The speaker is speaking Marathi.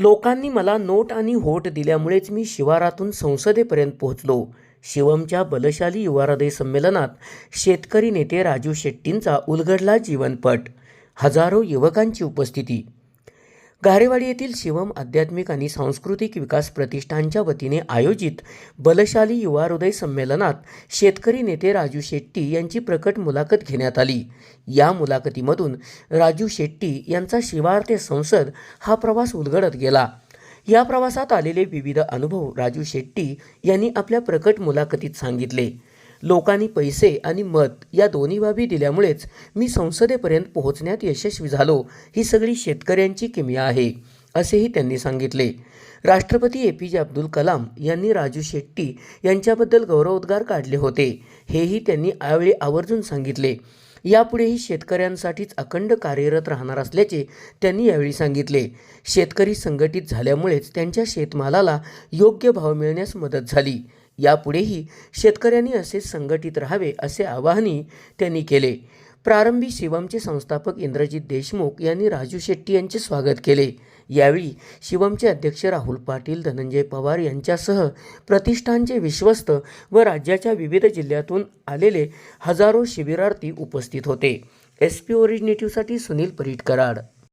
लोकांनी मला नोट आणि होट दिल्यामुळेच मी शिवारातून संसदेपर्यंत पोहोचलो. शिवमच्या बलशाली युवा संमेलनात शेतकरी नेते राजू शेट्टींचा उलगडला जीवनपट. हजारो युवकांची उपस्थिती. गारेवाडी येथील शिवम आध्यात्मिक आणि सांस्कृतिक विकास प्रतिष्ठानच्या वतीने आयोजित बलशाली युवा हृदय संमेलनात शेतकरी नेते राजू शेट्टी यांची प्रकट मुलाखत घेण्यात आली. या मुलाखतीमधून राजू शेट्टी यांचा शिवार ते संसद हा प्रवास उलगडत गेला. या प्रवासात आलेले विविध अनुभव राजू शेट्टी यांनी आपल्या प्रकट मुलाखतीत सांगितले. लोकांनी पैसे आणि मत या दोन्ही बाबी दिल्यामुळेच मी संसदेपर्यंत पोहोचण्यात यशस्वी झालो. ही सगळी शेतकऱ्यांची किमया आहे असेही त्यांनी सांगितले. राष्ट्रपती ए पी जे अब्दुल कलाम यांनी राजू शेट्टी यांच्याबद्दल गौरवोद्गार काढले होते हेही त्यांनी यावेळी आवर्जून सांगितले. यापुढेही शेतकऱ्यांसाठीच अखंड कार्यरत राहणार असल्याचे त्यांनी यावेळी सांगितले. शेतकरी संघटित झाल्यामुळेच त्यांच्या शेतमालाला योग्य भाव मिळण्यास मदत झाली. यापुढेही शेतकऱ्यांनी असे संघटित राहावे असे आवाहनही त्यांनी केले. प्रारंभी शिवमचे संस्थापक इंद्रजित देशमुख यांनी राजू शेट्टी यांचे स्वागत केले. यावेळी शिवमचे अध्यक्ष राहुल पाटील धनंजय पवार यांच्यासह प्रतिष्ठानचे विश्वस्त व राज्याच्या विविध जिल्ह्यातून आलेले हजारो शिबिरार्थी उपस्थित होते. एस पी ओरिजिनेटिव्हसाठी सुनील परीट कराड